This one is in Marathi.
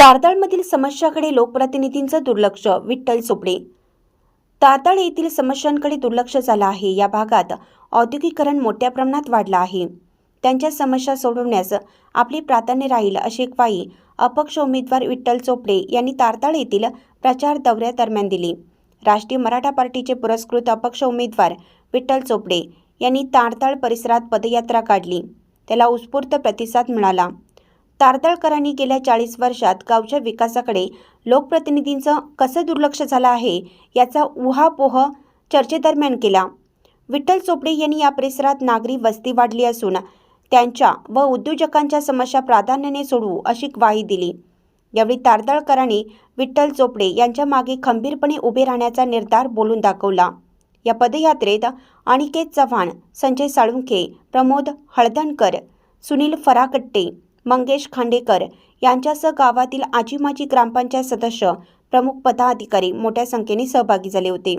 तारदाळमधील समस्याकडे लोकप्रतिनिधींचं दुर्लक्ष. विठ्ठल चोपडे तारदाळ येथील समस्यांकडे दुर्लक्ष झालं आहे. या भागात औद्योगिकरण मोठ्या प्रमाणात वाढलं आहे. त्यांच्या समस्या सोडवण्यास आपली प्राधान्य राहील अशी ग्वाही अपक्ष उमेदवार विठ्ठल चोपडे यांनी तारताळ येथील प्रचार दौऱ्यादरम्यान दिली. राष्ट्रीय मराठा पार्टीचे पुरस्कृत अपक्ष उमेदवार विठ्ठल चोपडे यांनी तारताळ परिसरात पदयात्रा काढली. त्याला उत्स्फूर्त प्रतिसाद मिळाला. तारदळकरांनी गेल्या चाळीस वर्षात गावच्या विकासाकडे लोकप्रतिनिधींचं कसं दुर्लक्ष झालं आहे याचा उहापोह चर्चेदरम्यान केला. विठ्ठल चोपडे यांनी या परिसरात नागरी वस्ती वाढली असून त्यांच्या व उद्योजकांच्या समस्या प्राधान्याने सोडवू अशी ग्वाही दिली. यावेळी तारदळकरांनी विठ्ठल चोपडे यांच्या मागे खंबीरपणे उभे राहण्याचा निर्धार बोलून दाखवला. या पदयात्रेत अनिकेत चव्हाण संजय साळुंखे प्रमोद हळदणकर सुनील फराकट्टे मंगेश खांडेकर यांच्यासह गावातील आजीमाजी ग्रामपंचायत सदस्य प्रमुख पदाधिकारी मोठ्या संख्येने सहभागी झाले होते.